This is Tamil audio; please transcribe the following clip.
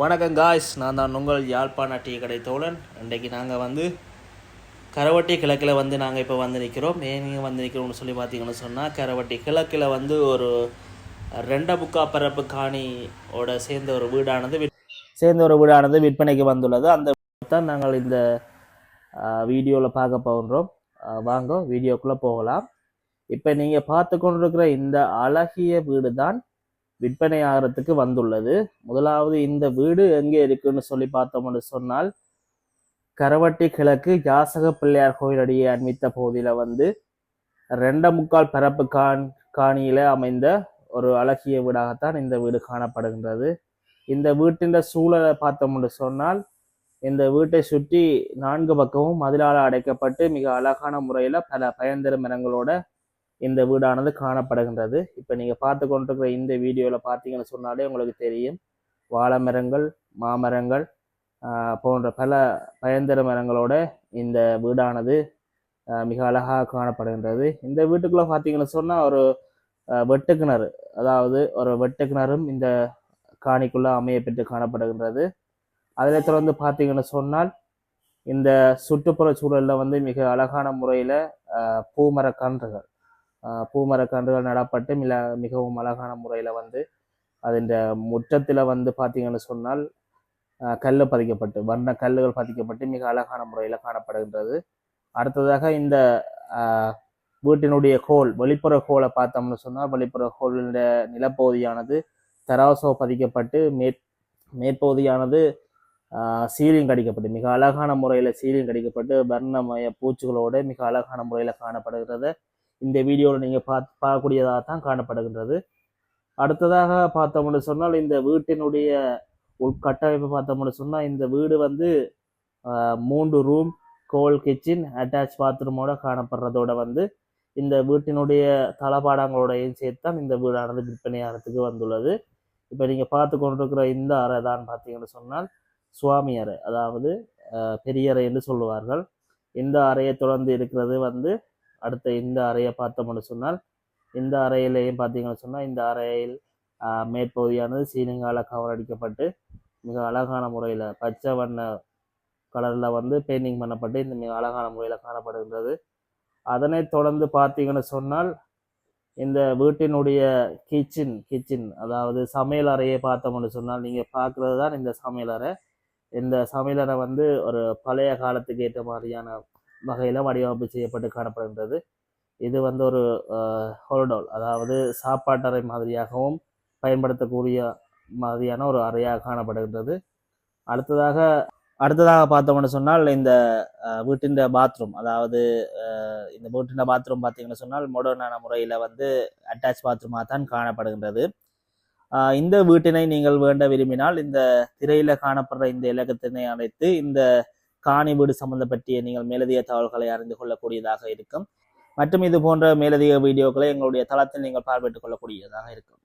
வணக்கம் காய்ஸ் நான் தான் உங்கள் யாழ்ப்பாண டீ கடை தோழன். இன்றைக்கு நாங்கள் வந்து கரவட்டி கிழக்கில் வந்து நாங்கள் இப்போ வந்து நிற்கிறோம் ஏன் வந்து நிற்கிறோம்னு சொல்லி பார்த்தீங்கன்னு சொன்னால் கரவட்டி கிழக்கில் வந்து ஒரு ரெண்ட புக்கா பரப்பு காணியோட சேர்ந்த ஒரு வீடானது விற்- சேர்ந்த ஒரு வீடானது விற்பனைக்கு வந்துள்ளது. அந்த தான் நாங்கள் இந்த வீடியோவில் பார்க்க போகிறோம் வாங்க வீடியோக்குள்ளே போகலாம். இப்போ நீங்கள் பார்த்து கொண்டிருக்கிற இந்த அழகிய வீடு தான் விற்பனை ஆகிறதுக்கு வந்துள்ளது. முதலாவது இந்த வீடு எங்கே இருக்குன்னு சொல்லி பார்த்தோம்னு சொன்னால் கரவட்டி கிழக்கு யாசக பிள்ளையார் கோயில் அடியே அண்மித்த பகுதியில் வந்து ரெண்ட முக்கால் பரப்பு கான் காணியில் அமைந்த ஒரு அழகிய வீடாகத்தான் இந்த வீடு காணப்படுகின்றது. இந்த வீட்டின் சூழலை பார்த்தோம்னு சொன்னால் இந்த வீட்டை சுற்றி நான்கு பக்கமும் மதிலால் அடைக்கப்பட்டு மிக அழகான முறையில் பல பயன்தரும் மரங்களோட இந்த வீடானது காணப்படுகின்றது. இப்போ நீங்கள் பார்த்து கொண்டிருக்கிற இந்த வீடியோவில் பார்த்தீங்கன்னு சொன்னாலே உங்களுக்கு தெரியும். வாழை மரங்கள் மாமரங்கள் போன்ற பல பயந்தர மரங்களோட இந்த வீடானது மிக அழகாக காணப்படுகின்றது. இந்த வீட்டுக்குள்ளே பார்த்தீங்கன்னு சொன்னால் ஒரு வெட்டு கிணறு அதாவது ஒரு வெட்டு கிணறும் இந்த காணிக்குள்ளே அமையப்பெற்று காணப்படுகின்றது. அதில் தொடர்ந்து பார்த்தீங்கன்னு சொன்னால் இந்த சுற்றுப்புற சூழலில் வந்து மிக அழகான முறையில் பூமர கன்றுகள் பூமரக்கன்றுகள் நடப்பட்டு மில மிகவும் அழகான முறையில் வந்து அதன் முற்றத்தில் வந்து பார்த்தீங்கன்னு சொன்னால் கல் பதிக்கப்பட்டு வண்ண கல்லுகள் பதிக்கப்பட்டு மிக அழகான முறையில் காணப்படுகின்றது. அடுத்ததாக இந்த வீட்டினுடைய கோல் வெளிப்புற கோலை பார்த்தோம்னு சொன்னால் வெளிப்புற கோலின் நிலப்பகுதியானது தராசோ பதிக்கப்பட்டு மேற் மேற்பகுதியானது சீலிங் கடிக்கப்பட்டு மிக அழகான முறையில் சீலிங் கடிக்கப்பட்டு வர்ணமய பூச்சிகளோடு மிக அழகான முறையில் காணப்படுகிறது. இந்த வீடியோவில் நீங்கள் பார்த்து பார்க்கக்கூடியதாக தான் காணப்படுகின்றது. அடுத்ததாக பார்த்தோம்னு சொன்னால் இந்த வீட்டினுடைய உள்கட்டமைப்பு பார்த்தோம்னு சொன்னால் இந்த வீடு வந்து மூன்று ரூம் கோல் கிச்சன் அட்டாச் பாத்ரூமோட காணப்படுறதோட வந்து இந்த வீட்டினுடைய தளபாடங்களோடையும் சேர்த்து தான் இந்த வீடானது விற்பனையாகிறதுக்கு வந்துள்ளது. இப்போ நீங்கள் பார்த்து கொண்டிருக்கிற இந்த அறை தான் பார்த்தீங்கன்னு சொன்னால் சுவாமி அறை. அதாவது பெரியறை பெரிய அறை என்று சொல்லுவார்கள். இந்த அறையை தொடர்ந்து இருக்கிறது வந்து அடுத்த இந்த அறையை பார்த்தோம்னு சொன்னால் இந்த அறையிலையும் பார்த்தீங்கன்னு சொன்னால் இந்த அறையில் மேற்பகுதியானது சீனங்கால கவர் அடிக்கப்பட்டு மிக அழகான முறையில் பச்சை வண்ண கலரில் வந்து பெயிண்டிங் பண்ணப்பட்டு இந்த மிக அழகான முறையில் காணப்படுகின்றது. அதனைத் தொடர்ந்து பார்த்தீங்கன்னு சொன்னால் இந்த வீட்டினுடைய கிச்சன் கிச்சன் அதாவது சமையல் அறையை பார்த்தோம்னு சொன்னால் நீங்கள் பார்க்குறது தான் இந்த சமையல் அறை. இந்த சமையலறை வந்து ஒரு பழைய காலத்துக்கு ஏற்ற மாதிரியான வகையில் வடிவமைப்பு செய்யப்பட்டு காணப்படுகின்றது. இது வந்து ஒரு ஹோல்டோல் அதாவது சாப்பாட்டறை மாதிரியாகவும் பயன்படுத்தக்கூடிய மாதிரியான ஒரு அறையாக காணப்படுகின்றது. அடுத்ததாக அடுத்ததாக பார்த்தோம்னு சொன்னால் இந்த வீட்டின் பாத்ரூம் அதாவது இந்த வீட்டின் பாத்ரூம் பார்த்தீங்கன்னு சொன்னால் மோடர்னான முறையில் வந்து அட்டாச் பாத்ரூமாக தான் காணப்படுகின்றது. இந்த வீட்டினை நீங்கள் வேண்ட விரும்பினால் இந்த திரையில் காணப்படுற இந்த இலக்கத்தினை அழைத்து இந்த காணி வீடு சம்பந்தப்பட்டிய நீங்கள் மேலதிக தகவல்களை அறிந்து கொள்ளக்கூடியதாக இருக்கும். மற்றும் இது போன்ற மேலதிக வீடியோக்களை எங்களுடைய தளத்தில் நீங்கள் பார்வையிட்டுக் கொள்ளக்கூடியதாக இருக்கும்.